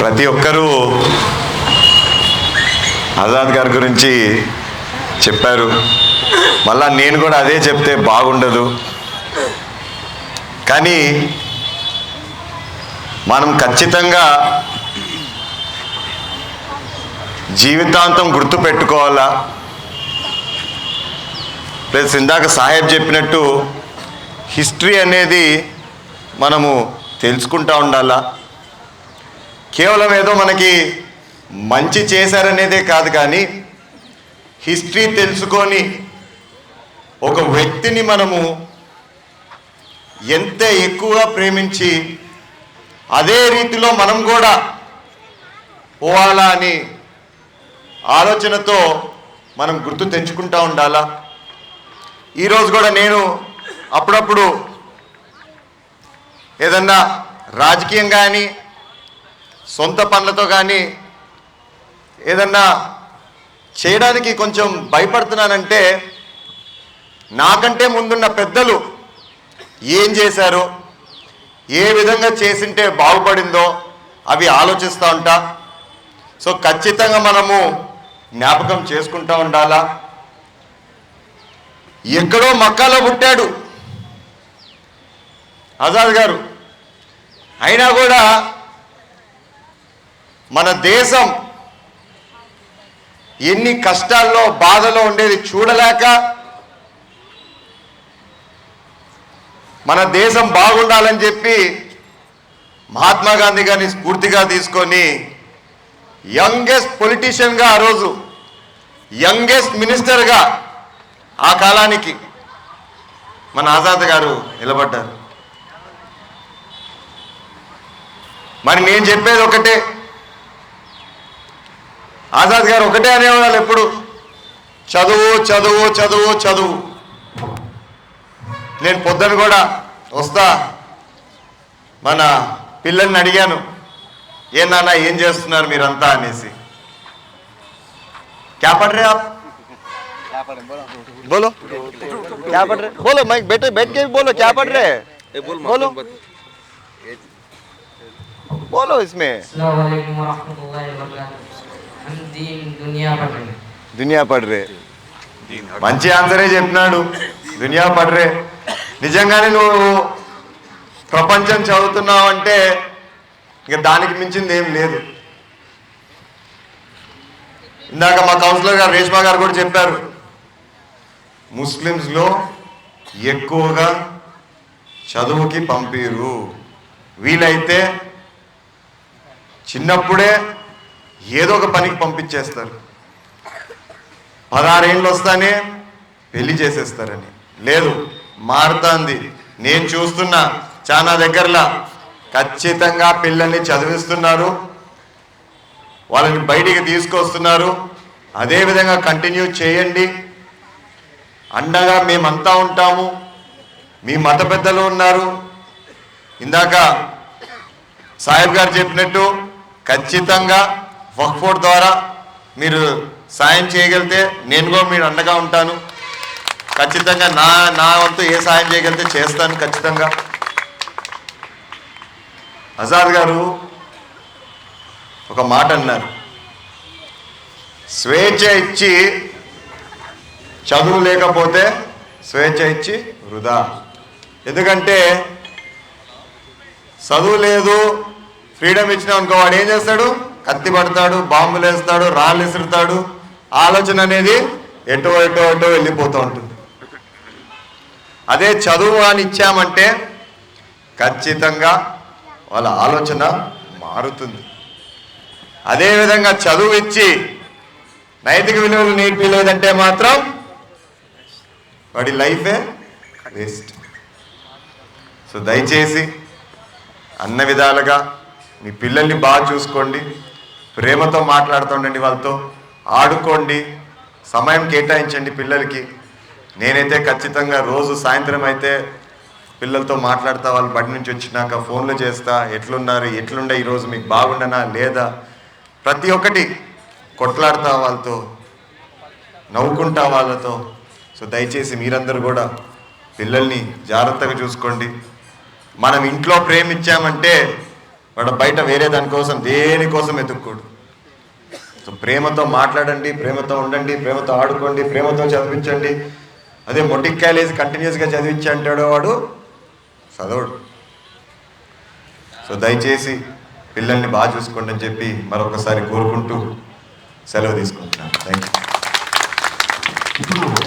ప్రతి ఒక్కరూ ఆజాద్ గారి గురించి చెప్పారు. మళ్ళా నేను కూడా అదే చెప్తే బాగుండదు. కానీ మనం ఖచ్చితంగా జీవితాంతం గుర్తు పెట్టుకోవాలా ప్లస్ ఇందాక సాహెబ్ చెప్పినట్టు హిస్టరీ అనేది మనము తెలుసుకుంటా ఉండాలా? కేవలం ఏదో మనకి మంచి చేశారనేదే కాదు కానీ హిస్టరీ తెలుసుకొని ఒక వ్యక్తిని మనము ఎంత ఎక్కువగా ప్రేమించి అదే రీతిలో మనం కూడా పోవాలా అని ఆలోచనతో మనం గుర్తు తెచ్చుకుంటా ఉండాలా? ఈరోజు కూడా నేను అప్పుడప్పుడు ఏదన్నా రాజకీయం కానీ సొంత పనులతో కానీ ఏదన్నా చేయడానికి కొంచెం భయపడుతున్నానంటే నాకంటే ముందున్న పెద్దలు ఏం చేశారో? ఏ విధంగా చేసింటే బాగుపడిందో అవి ఆలోచిస్తూ ఉంటా. సో ఖచ్చితంగా మనము జ్ఞాపకం చేసుకుంటూ ఉండాలా? ఎక్కడో మక్కాలో పుట్టాడు ఆజాద్ గారు. అయినా కూడా మన దేశం ఎన్ని కష్టాల్లో బాధలో ఉండేది చూడలేక మన దేశం బాగుండాలని చెప్పి మహాత్మా గాంధీ గారిని స్ఫూర్తిగా తీసుకొని యంగెస్ట్ పొలిటీషియన్గా ఆ రోజు యంగెస్ట్ మినిస్టర్గా ఆ కాలానికి మన ఆజాద్ గారు నిలబడ్డారు. మరి నేను చెప్పేది ఒకటే ఆజాద్ గారు ఒకటే అనేవాళ్ళు ఎప్పుడు? చదువు చదువు చదువు చదువు. నేను పొద్దున కూడా వస్తా. మన పిల్లల్ని అడిగాను ఏ నాన్న ఏం చేస్తున్నారు మీరంతా? అనేసి. క్యా బోలో. క్యా బోలో మైక్ బెట్ బోలో బోలో బోలో. ఇస్మే. దునియా పడ్రే. మంచి ఆన్సరే చెప్పినాడు. దునియా పడ్రే. నిజంగానే నువ్వు ప్రపంచం చదువుతున్నావు అంటే ఇంకా దానికి మించింది ఏం లేదు. ఇందాక మా కౌన్సిలర్ గారు రేష్మా గారు కూడా చెప్పారు. ముస్లిమ్స్లో ఎక్కువగా చదువుకి పంపిరు. వీలైతే చిన్నప్పుడే ఏదో ఒక పనికి పంపించేస్తారు. పదహారేళ్ళు వస్తానే పెళ్ళి చేసేస్తారని. లేదు మారుతుంది. నేను చూస్తున్నా చాలా దగ్గరలా. ఖచ్చితంగా పిల్లల్ని చదివిస్తున్నారు. వాళ్ళని బయటికి తీసుకొస్తున్నారు. అదేవిధంగా కంటిన్యూ చేయండి. అండగా మేమంతా ఉంటాము. మీ మత పెద్దలు ఉన్నారు. ఇందాక సాహెబ్ గారు చెప్పినట్టు ఖచ్చితంగా వక్ఫోర్డ్ ద్వారా మీరు సాయం చేయగలిగితే నేను కూడా మీరు అండగా ఉంటాను. ఖచ్చితంగా నా నా వంతు ఏ సాయం చేయగలిగితే చేస్తాను ఖచ్చితంగా. ఆజాద్ గారు ఒక మాట అన్నారు. స్వేచ్ఛ ఇచ్చి చదువు లేకపోతే స్వేచ్ఛ ఇచ్చి వృధా. ఎందుకంటే చదువు లేదు ఫ్రీడమ్ ఇచ్చిన అనుకో వాడు ఏం చేస్తాడు? కత్తి పడతాడు బాంబులు వేస్తాడు రాళ్ళు విసురుతాడు ఆలోచన అనేది ఎటో ఎటో ఎటో వెళ్ళిపోతూ ఉంటుంది. అదే చదువు అని ఇచ్చామంటే ఖచ్చితంగా వాళ్ళ ఆలోచన మారుతుంది. అదేవిధంగా చదువు ఇచ్చి నైతిక విలువలు నేర్పిలేదంటే మాత్రం వాడి లైఫే వేస్ట్. సో దయచేసి అన్న విధాలుగా మీ పిల్లల్ని బాగా చూసుకోండి. ప్రేమతో మాట్లాడుతుండండి వాళ్ళతో. ఆడుకోండి. సమయం కేటాయించండి పిల్లలకి. నేనైతే ఖచ్చితంగా రోజు సాయంత్రం అయితే పిల్లలతో మాట్లాడతా వాళ్ళు బడి నుంచి వచ్చినాక ఫోన్లు చేస్తా ఎట్లున్నారు ఎట్లుండే ఈరోజు మీకు బాగుండనా లేదా? ప్రతి ఒక్కటి కొట్లాడతా వాళ్ళతో నవ్వుకుంటా వాళ్ళతో. సో దయచేసి మీరందరూ కూడా పిల్లల్ని జాగ్రత్తగా చూసుకోండి. మనం ఇంట్లో ప్రేమించామంటే వాడు బయట వేరే దానికోసం దేనికోసం ఎత్తుక్కోడు సో ప్రేమతో మాట్లాడండి ప్రేమతో ఉండండి ప్రేమతో ఆడుకోండి ప్రేమతో చదివించండి. అదే మొటిక్కాయలేసి కంటిన్యూస్గా చదివించి అంటాడో వాడు? చదవడు. సో దయచేసి పిల్లల్ని బాగా చూసుకోండి అని చెప్పి మరొకసారి కోరుకుంటూ సెలవు తీసుకుంటున్నాను. Thank you